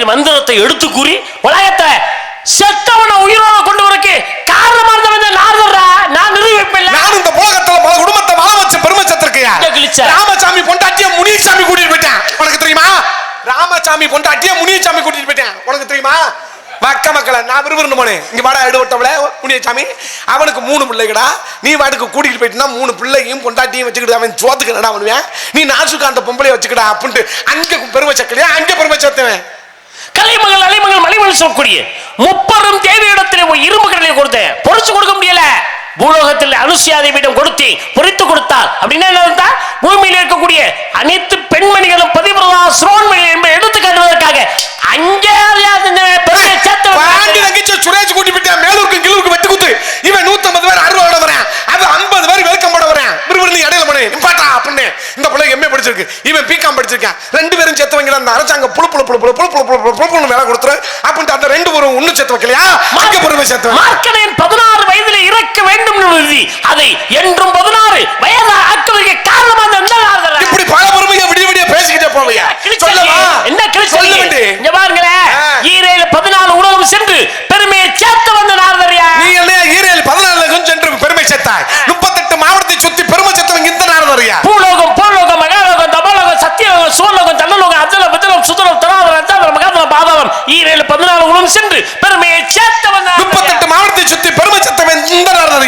உலகத்தின் மந்திரத்தை எடுத்து கூறி உலகத்தை செத்தவனை உயிரோட கொண்டு வரக்கு காரணமா இருந்தவன் நாரதரா நான் நிரூபிப்பில்ல நான் இந்த உலகத்துல பல குடும்பத்தை வாழ வச்ச பெருமை சத்திருக்கையா எங்க கிழிச்ச? ராமசாமி பொண்டாட்டிய முனிசாமி கூட்டிட்டு போயிட்டேன். உனக்கு தெரியுமா? ராமசாமி பொண்டாட்டிய முனிசாமி கூட்டிட்டு போயிட்டேன். உனக்கு தெரியுமா? வக்க மக்களை நான் விரும்புறேன் போனேன். இங்க வாடா எடுவட்டவள முனியசாமி அவனுக்கு மூணு பிள்ளைகடா. நீ வாட்டுக்கு கூட்டிட்டு போயிட்டுனா மூணு பிள்ளையும் பொண்டாட்டியும் வச்சுக்கிட்டு அவன் சோத்துக்கு என்னடா பண்ணுவேன்? நீ நாசுக்கு அந்த பொம்பளைய வச்சுக்கிடா அப்படின்ட்டு அங்க பெருமை சக்கலையா அங்க பெருமை சத்துவேன் கலைமகள் அலைமகள் மலைமகள் சொல்லக்கூடிய முப்பெரும் தேவையிடத்திலே ஒரு இரும்பு கடலை கொடுத்தேன். பொறிச்சு கொடுக்க முடியல. பூலோகத்தில் அனுசியாதேவியிடம் கொடுத்து பொறித்து கொடுத்தால் அப்படின்னா என்ன பூமியில் இருக்கக்கூடிய அனைத்து பெண்மணிகளும் பதிவிரதா சிரோன்மணி என்பதை எடுத்து காட்டுவதற்காக படிச்சிருக்கு இவன் பிகாம் படிச்சிருக்கான். ரெண்டு பேரும் செத்து வைங்கிற அந்த அரசாங்கம் புழு புழு புழு புழு புழு புழு புழு புழு புழு வேலை கொடுத்துரு அப்படின்ட்டு அந்த ரெண்டு பேரும் ஒண்ணு செத்து வைக்கலையா? பொறுமை செத்து வை. மார்க்கனேன் பதினாறு வயதில் இறக்க வேண்டும் விதி அதை என்றும் பதினாறு வயது ஆக்குவதற்கு காரணமா அந்த என்ன நாரதரா? இப்படி பல பொறுமையை விடிய விடிய பேசிக்கிட்டே போவையா? சொல்லவா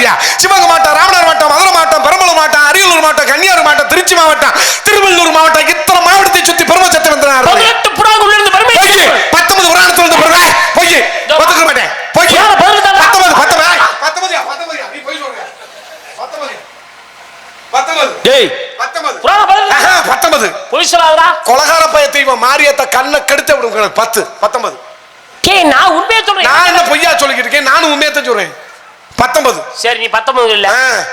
நாரதரியா சிவகங்கை மாவட்டம் ராமநாதர் மாவட்டம் மதுரை மாவட்டம் பெரம்பலூர் மாவட்டம் அரியலூர் மாவட்டம் கன்னியாகுமரி மாவட்டம் திருச்சி மாவட்டம் திருவள்ளூர் மாவட்டம் இத்தனை மாவட்டத்தை சுத்தி பெருமை பெருமை பொய் பத்தொன்பது புராணத்துல இருந்து பெருமை. பொய் ஒத்துக்க மாட்டேன். பொய்? பத்தொன்பது பத்தொன்பது. பத்தொன்பது பத்தொன்பது. கொலகார பய தெய்வம் மாரியத்த கண்ணை கெடுத்து விடுங்க பத்து பத்தொன்பது. நான் உண்மையை சொல்றேன். நான் என்ன பொய்யா சொல்லிக்கிட்டு இருக்கேன்? நானும் உண்மையத்தான் சொல்றேன். பத்தொன்பது. சரி நீ பத்தொன்பது இல்ல.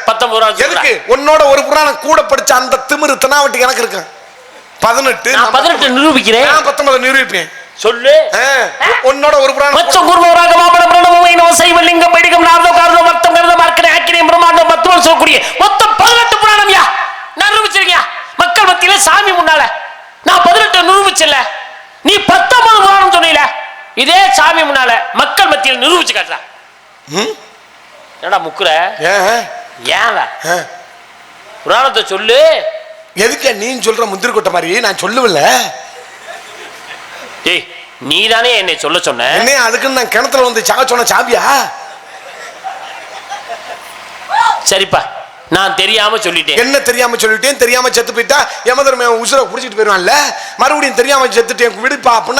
பத்தொன்பது ரூபா எதுக்கு? உன்னோட ஒரு புராணம் கூட படிச்ச அந்த திமிரு தெனாவட்டி எனக்கு இருக்கு. பதினெட்டு நான் பதினெட்டு நிரூபிக்கிறேன். நான் பத்தொன்பது நிரூபிப்பேன். சொல்லு. உன்னோட ஒரு புராணம் மச்சம் குருமவராக மாமன பிரணவமை நவ சைவ பைடிகம் வர்த்தம் கருத மார்க்கனை ஆக்கிரியம் பிரம்மாண்டம் மத்துவம் சொல்லக்கூடிய மொத்தம் பதினெட்டு புராணம் யா? நான் நிரூபிச்சிருக்கியா மக்கள் மத்தியில சாமி முன்னால. நான் பதினெட்டு நிரூபிச்சல நீ பத்தொன்பது புராணம் சொன்னீல. இதே சாமி முன்னால மக்கள் மத்தியில் நிரூபிச்சு காட்டுறா? என்னடா முக்குற? ஏன். புராணத்தை சொல்லு. எதுக்கு நீ சொல்ற முந்திரி கொட்டை மாதிரி? நான் சொல்லுவில்ல டேய் நீ தானே என்னை சொல்ல சொன்ன? என்ன அதுக்குன்னு நான் கிணத்துல வந்து சாக சொன்ன சாப்பியா சரிப்பா நான் தெரியாம சொல்லிட்டேன். என்ன தெரியாம சொல்லிட்டேன்? தெரியாம செத்து போயிட்டா யமதர்ம உசுரை குடிச்சிட்டு போயிடுவான்ல. மறுபடியும் தெரியாம செத்துட்டேன் விடுப்பா அப்படின்னா